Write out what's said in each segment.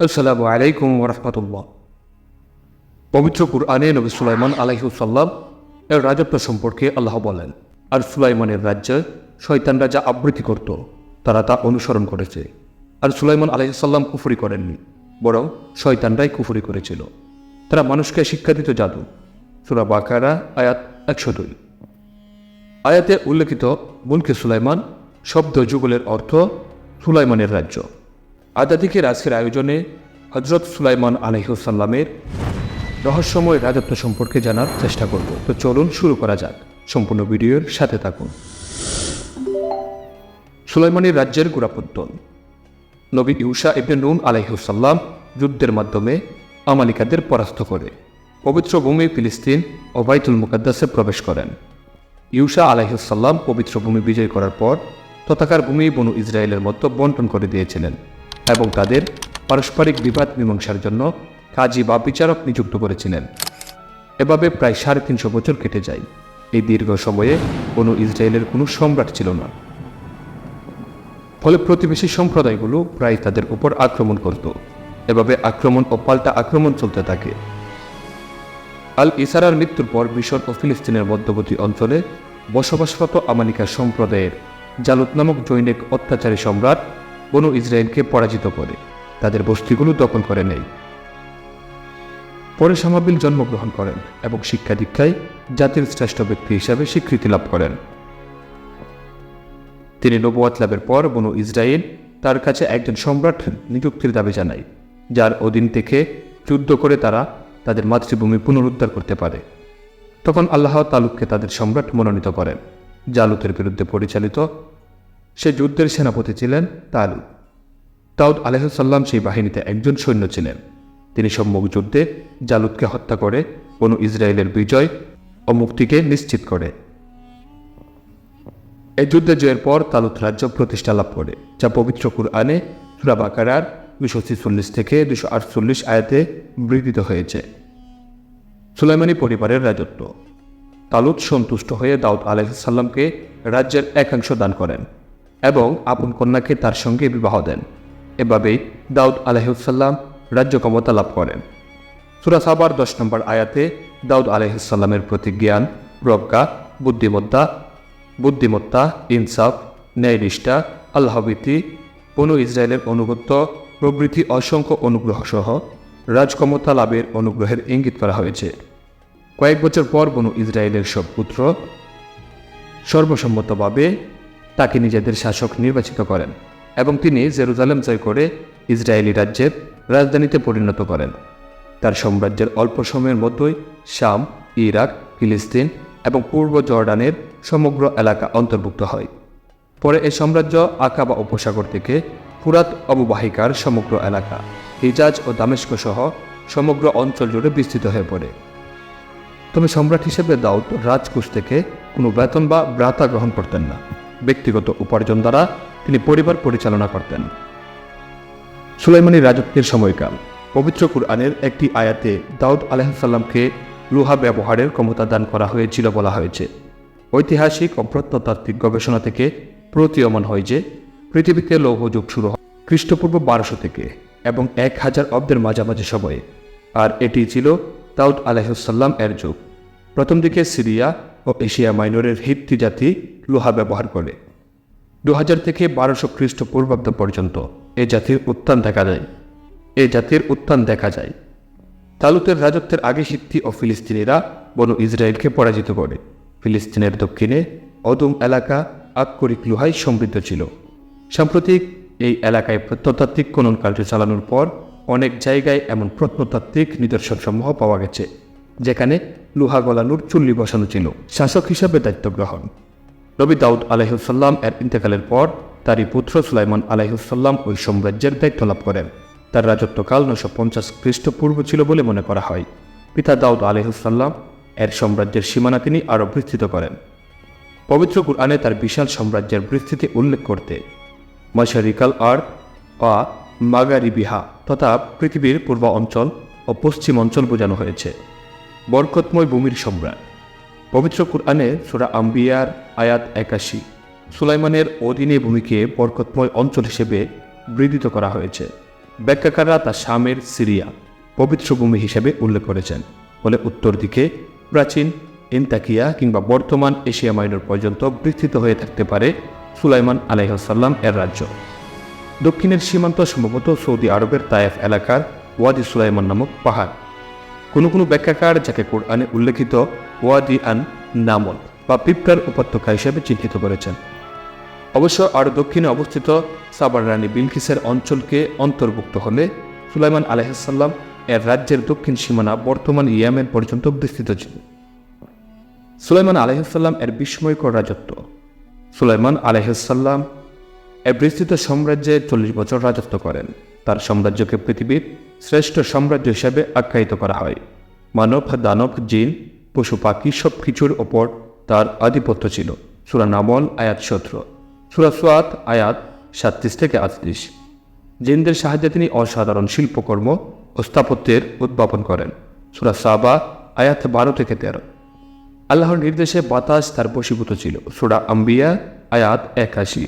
আসসালামু আলাইকুম রহমতুল্লাহ। পবিত্র কুরআনে নবী সুলাইমান আলাইহুসাল্লাম এর রাজত্ব সম্পর্কে আল্লাহ বলেন, আর সুলাইমানের রাজ্যে শয়তান রাজা আবৃত্তি করত, তারা তা অনুসরণ করেছে। আর সুলাইমান আলাইসাল্লাম কুফরি করেননি, বরং শয়তানরাই কুফুরি করেছিল। তারা মানুষকে শিক্ষা দিত জাদু। সুরা বাকারা, আয়াত একশো দুই। আয়াতে উল্লেখিত মুলকে সুলাইমান শব্দ যুগলের অর্থ সুলাইমানের রাজ্য। আজাদিকের আজকের আয়োজনে হজরত সুলাইমান আলহিউসাল্লামের রহস্যময় রাজত্ব সম্পর্কে জানার চেষ্টা করব। তো চলুন শুরু করা যাক। সম্পূর্ণ ভিডিওর সাথে থাকুন। সুলাইমানের রাজ্যের গোড়াপত্তন। নবী ইউসা ইবনে নুন আলাইহুসাল্লাম যুদ্ধের মাধ্যমে আমালিকাদের পরাস্ত করে, পবিত্র ভূমি ফিলিস্তিন ও বাইতুল মুকাদ্দাসে প্রবেশ করেন। ইউসা আলাইহুসাল্লাম পবিত্র ভূমি বিজয় করার পর তথাকার ভূমি বনু ইসরায়েলের মতো বন্টন করে দিয়েছিলেন। এবং তাদের পারস্পরিক বিবাদ মীমাংসার জন্য কাজী বা বিচারক নিযুক্ত করেছিলেন। এভাবে প্রায় সাড়ে তিনশো বছর কেটে যায়। এই দীর্ঘ সময়ে কোনো ইসরায়েলের কোনো সম্রাট ছিল না। ফলে প্রতিবেশী সম্প্রদায়গুলো প্রায় তাদের উপর আক্রমণ করত। এভাবে আক্রমণ ও পাল্টা আক্রমণ চলতে থাকে। আল ইসারার মৃত্যুর পর মিশর ও ফিলিস্তিনের মধ্যবর্তী অঞ্চলে বসবাসরত আমানিকা সম্প্রদায়ের জালুত নামক জৈনিক অত্যাচারী সম্রাট বনু ইসরায়েলকে পরাজিত করে। তাদের বস্তিগুলো দখল করে নেয়। পরে সামাবিল জন্মগ্রহণ করেন এবং শিক্ষা দীক্ষায় জাতির শ্রেষ্ঠ ব্যক্তি হিসাবে স্বীকৃতি লাভ করেন। তিনি নবুয়াত লাভের পর বনু ইসরায়েল তার কাছে একজন সম্রাট নিযুক্তির দাবি জানায়, যার অধীন থেকে যুদ্ধ করে তারা তাদের মাতৃভূমি পুনরুদ্ধার করতে পারে। তখন আল্লাহ তালুককে তাদের সম্রাট মনোনীত করেন জালুতের বিরুদ্ধে পরিচালিত সে যুদ্ধের সেনাপতি ছিলেন তালুত দাউদ আলহাম সেই বাহিনীতে একজন সৈন্য ছিলেন। তিনি সম্মুখ যুদ্ধে জালুদকে হত্যা করে কোনো ইসরায়েলের বিজয় ও মুক্তিকে নিশ্চিত করে। এই যুদ্ধে জয়ের পর তালুত রাজ্য প্রতিষ্ঠা লাভ করে, যা পবিত্র কুরআনে সুরাবাকার দুশো ছিচল্লিশ থেকে দুশো আটচল্লিশ আয়াতে বৃদ্ধিত হয়েছে। সুলাইমানি পরিবারের রাজত্ব। তালুত সন্তুষ্ট হয়ে দাউদ আলাইসাল্লামকে রাজ্যের একাংশ দান করেন। এবং আপন কন্যাকে তার সঙ্গে বিবাহ দেন। এভাবেই দাউদ আলাইসাল্লাম রাজ্য ক্ষমতা লাভ করেন। সুরা সাবার দশ নম্বর আয়াতে দাউদ আলাইসাল্লামের প্রতি জ্ঞান, প্রজ্ঞা, বুদ্ধিমত্তা বুদ্ধিমত্তা, ইনসাফ, ন্যায়নিষ্ঠা আল্লাহবীতি কোনো ইসরায়েলের অনুগত্য প্রভৃতি অসংখ্য অনুগ্রহ সহ রাজক্ষমতা লাভের অনুগ্রহের ইঙ্গিত করা হয়েছে। কয়েক বছর পর বনু ইসরায়েলের সব পুত্র সর্বসম্মতভাবে তাকে নিজেদের শাসক নির্বাচিত করেন এবং তিনি জেরুজালেম জয় করে ইসরায়েলি রাজ্যের রাজধানীতে পরিণত করেন। তার সাম্রাজ্যের অল্প সময়ের মধ্যেই শাম, ইরাক, ফিলিস্তিন এবং পূর্ব জর্ডানের সমগ্র এলাকা অন্তর্ভুক্ত হয়। পরে এ সাম্রাজ্য আকাবা উপসাগর থেকে ফুরাত অববাহিকার সমগ্র এলাকা, হিজাজ ও দামেস্ক সহ সমগ্র অঞ্চল জুড়ে বিস্তৃত হয়ে পড়ে। তবে সম্রাট হিসেবে দাউদ রাজকুশ থেকে কোনো বেতন বা ব্রাতা গ্রহণ করতেন না। ব্যক্তিগত উপার্জন দ্বারা তিনি পরিবার পরিচালনা করতেন। সুলাইমানি রাজত্বের সময়কাল। পবিত্র কুরআনের একটি আয়াতে দাউদ আলাইসাল্লামকে লোহা ব্যবহারের ক্ষমতা দান করা হয়েছিল বলা হয়েছে। ঐতিহাসিক ও প্রত্নতাত্ত্বিক গবেষণা থেকে প্রতীয়মান হয় যে, পৃথিবীতে লৌহ যুগ শুরু হয় খ্রিস্টপূর্ব বারোশো থেকে এবং এক হাজার অব্দের মাঝামাঝি সময়ে। আর এটি ছিল দাউদ আলাইসাল্লাম এর যুগ। প্রথম দিকে সিরিয়া ও এশিয়া মাইনরের হিত্তি জাতি লোহা ব্যবহার করে। দু হাজার থেকে বারোশো খ্রিস্টপূর্বাব্দ পর্যন্ত এ জাতির উত্থান দেখা যায়। এ জাতির উত্থান দেখা যায়। তালুতের রাজত্বের আগে সিদ্ধি ও ফিলিস্তিনিরা বনু ইসরায়েলকে পরাজিত করে। ফিলিস্তিনের দক্ষিণে অদম এলাকা আক্ষরিক লোহায় সমৃদ্ধ ছিল। সাম্প্রতিক এই এলাকায় প্রত্নতাত্ত্বিক খনন কার্য চালানোর পর অনেক জায়গায় এমন প্রত্নতাত্ত্বিক নিদর্শনসমূহ পাওয়া গেছে, যেখানে লোহা গলানোর চুল্লি বসানো ছিল। শাসক হিসাবে দায়িত্ব গ্রহণ। নবী দাউদ আলাইহুসাল্লাম এর ইন্তেকালের পর তারই পুত্র সুলাইমান আলাইহুসাল্লাম ওই সাম্রাজ্যের দায়িত্ব লাভ করেন। তার রাজত্বকাল নশো পঞ্চাশ খ্রিস্টপূর্ব ছিল বলে মনে করা হয়। পিতা দাউদ আলাইহুসাল্লাম এর সাম্রাজ্যের সীমানা তিনি আরও বিস্তৃত করেন। পবিত্র কুরআনে তার বিশাল সাম্রাজ্যের বিস্তৃতি উল্লেখ করতে মাশারিকাল আর বা মাগারিবিহা তথা পৃথিবীর পূর্ব অঞ্চল ও পশ্চিম অঞ্চল বোঝানো হয়েছে। বরকতময় ভূমির সম্রাট। পবিত্র কুরআনে সুরা আম্বিয়ার আয়াত একাশি, সুলাইমানের অধীনে ভূমিকে বরকতময় অঞ্চল হিসেবে বৃদ্ধিত করা হয়েছে। ব্যাখ্যাকাররা তা শামের সিরিয়া, পবিত্র ভূমি হিসেবে উল্লেখ করেছেন। ফলে উত্তর দিকে প্রাচীন এন্তাকিয়া কিংবা বর্তমান এশিয়া মাইনর পর্যন্ত বিস্তৃত হয়ে থাকতে পারে সুলাইমান আলাইহাল্লাম এর রাজ্য। দক্ষিণের সীমান্ত সম্ভবত সৌদি আরবের তায়েফ এলাকার ওয়াদি সুলাইমান নামক পাহাড়। কোনো কোনো ব্যাখ্যাকার যাকে কোরআনে উল্লেখিত ওয়াদি আন নামল বা পিপটার উপত্যকা হিসেবে চিহ্নিত করেছেন। অবশ্য আরও দক্ষিণে অবস্থিত সাবার রানী বিলকিসের অঞ্চলকে অন্তর্ভুক্ত হলে সুলাইমান আলহাম এর রাজ্যের দক্ষিণ সীমানা বর্তমান ইয়ামেন পর্যন্ত বিস্তৃত ছিল। সুলাইমান আলহাম এর বিস্ময়কর রাজত্ব। সুলাইমান আলহাম এর বিস্তৃত সাম্রাজ্যে চল্লিশ বছর রাজত্ব করেন। তার সাম্রাজ্যকে পৃথিবীর শ্রেষ্ঠ সাম্রাজ্য হিসাবে আখ্যায়িত করা হয়। মানব, দানব, জিন, পশু, পাখি সব কিছুর ওপর তার আধিপত্য ছিল। সুরা নামল আয়াত সতেরো। সুরা সোয়াত, আয়াত সাতত্রিশ থেকে আটত্রিশ। জিনদের সাহায্যে তিনি অসাধারণ শিল্পকর্ম ও স্থাপত্যের উদ্ভাবন করেন। সুরা সাবা, আয়াত বারো থেকে তেরো। আল্লাহর নির্দেশে বাতাস তার বশীভূত ছিল। সুরা আম্বিয়া, আয়াত একাশি।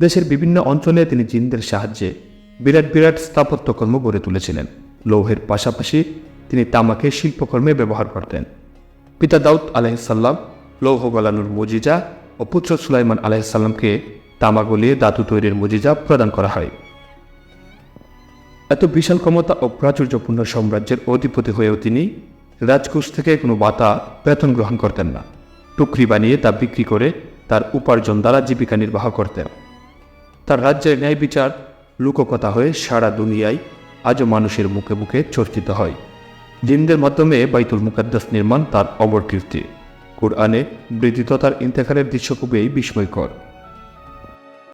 দেশের বিভিন্ন অঞ্চলে তিনি জিনদের সাহায্যে বিরাট বিরাট স্থাপত্যকর্ম গড়ে তুলেছিলেন। লৌহের পাশাপাশি তিনি তামাকে শিল্পকর্মে ব্যবহার করতেন। পিতা দাউদ আলাইসাল্লাম লৌহ গলানোর মজিজা ও পুত্র সুলাইমান আলাইসাল্লামকে তামা গলিয়ে ধাতু তৈরির মজিজা প্রদান করা হয়। এত বিশাল ক্ষমতা ও প্রাচুর্যপূর্ণ সাম্রাজ্যের অধিপতি হয়েও তিনি রাজকোষ থেকে কোনো বাতা বেতন গ্রহণ করতেন না। টুকরি বানিয়ে তা বিক্রি করে তার উপার্জন দ্বারা জীবিকা নির্বাহ করতেন। তার রাজ্যের ন্যায় বিচার লোককথা হয়ে সারা দুনিয়ায় আজও মানুষের মুখে মুখে চর্চিত হয়। জিনদের মাধ্যমে বাইতুল মুকাদ্দাস নির্মাণ তার অমর কীর্তি। কোরআনে বৃদ্ধিত তার ইন্তেখারের দৃশ্য খুবই বিস্ময়কর।